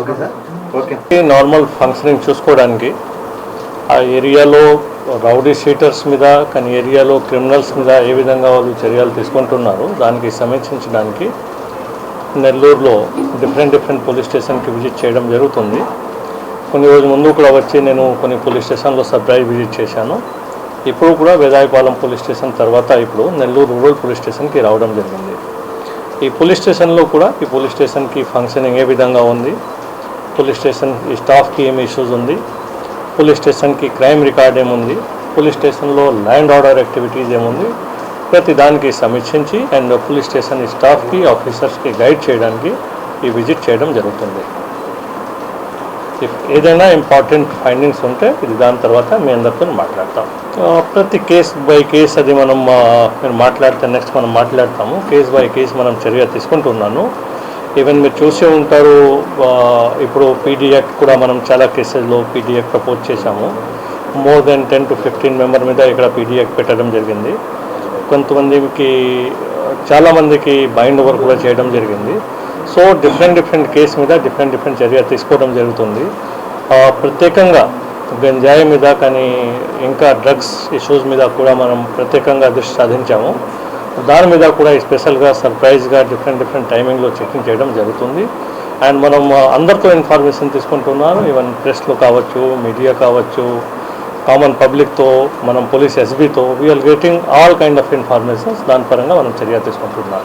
Okay sir. Okay normal functioning చూసుకోవడానికి ఆ ఏరియాలో రౌడీ షీటర్స్ మీద కానీ ఏరియాలో క్రిమినల్స్ మీద ఏ విధంగా వాళ్ళు చర్యలు తీసుకుంటున్నారు దానికి సమీక్షించడానికి నెల్లూరులో డిఫరెంట్ డిఫరెంట్ పోలీస్ స్టేషన్కి విజిట్ చేయడం జరుగుతుంది. కొన్ని రోజుల ముందు కూడా వచ్చి నేను కొన్ని పోలీస్ స్టేషన్లో సర్ప్రైజ్ విజిట్ చేశాను. ఇప్పుడు కూడా వేదాయపాలెం పోలీస్ స్టేషన్ తర్వాత ఇప్పుడు నెల్లూరు రూరల్ పోలీస్ స్టేషన్కి రావడం జరిగింది. ఈ పోలీస్ స్టేషన్లో కూడా ఈ పోలీస్ స్టేషన్కి ఫంక్షనింగ్ ఏ విధంగా ఉంది? పోలీస్ స్టేషన్ ఈ స్టాఫ్కి ఏమి ఇష్యూస్ ఉంది? పోలీస్ స్టేషన్కి క్రైమ్ రికార్డ్ ఏముంది? పోలీస్ స్టేషన్లో ల్యాండ్ ఆర్డర్ యాక్టివిటీస్ ఏముంది? ప్రతి దానికి సమీక్షించి అండ్ పోలీస్ స్టేషన్ స్టాఫ్కి ఆఫీసర్స్కి గైడ్ చేయడానికి ఈ విజిట్ చేయడం జరుగుతుంది. ఇఫ్ ఏదైనా ఇంపార్టెంట్ ఫైండింగ్స్ ఉంటే ఇది దాని తర్వాత మీ అందరితో మాట్లాడతాం. ప్రతి కేస్ బై కేస్ అది మనం మీరు మాట్లాడితే నెక్స్ట్ మనం మాట్లాడతాము. కేస్ బై కేస్ మనం చర్య తీసుకుంటున్నాను. ఈవెన్ మీరు చూసే ఉంటారు ఇప్పుడు పీడిఎక్ కూడా మనం చాలా కేసెస్లో పీడిఎక్ ప్రపోజ్ చేశాము. More than ten to fifteen member మీద ఇక్కడ పీడిఎక్ పెట్టడం జరిగింది. కొంతమందికి చాలామందికి బైండ్ ఓవర్ కూడా చేయడం జరిగింది. సో డిఫరెంట్ డిఫరెంట్ కేసు మీద డిఫరెంట్ డిఫరెంట్ చర్య తీసుకోవడం జరుగుతుంది. ప్రత్యేకంగా గంజాయి మీద కానీ ఇంకా డ్రగ్స్ ఇష్యూస్ మీద కూడా మనం ప్రత్యేకంగా దృష్టి సాధించాము. దాని మీద కూడా స్పెషల్గా సర్ప్రైజ్గా డిఫరెంట్ డిఫరెంట్ టైమింగ్లో చెకింగ్ చేయడం జరుగుతుంది. అండ్ మనం అందరితో ఇన్ఫర్మేషన్ తీసుకుంటున్నాను. ఈవెన్ ప్రెస్లో కావచ్చు మీడియా కావచ్చు కామన్ పబ్లిక్తో మనం police ఎస్బీతో we are getting all kind of informations దాని పరంగా మనం చర్య తీసుకుంటున్నాం.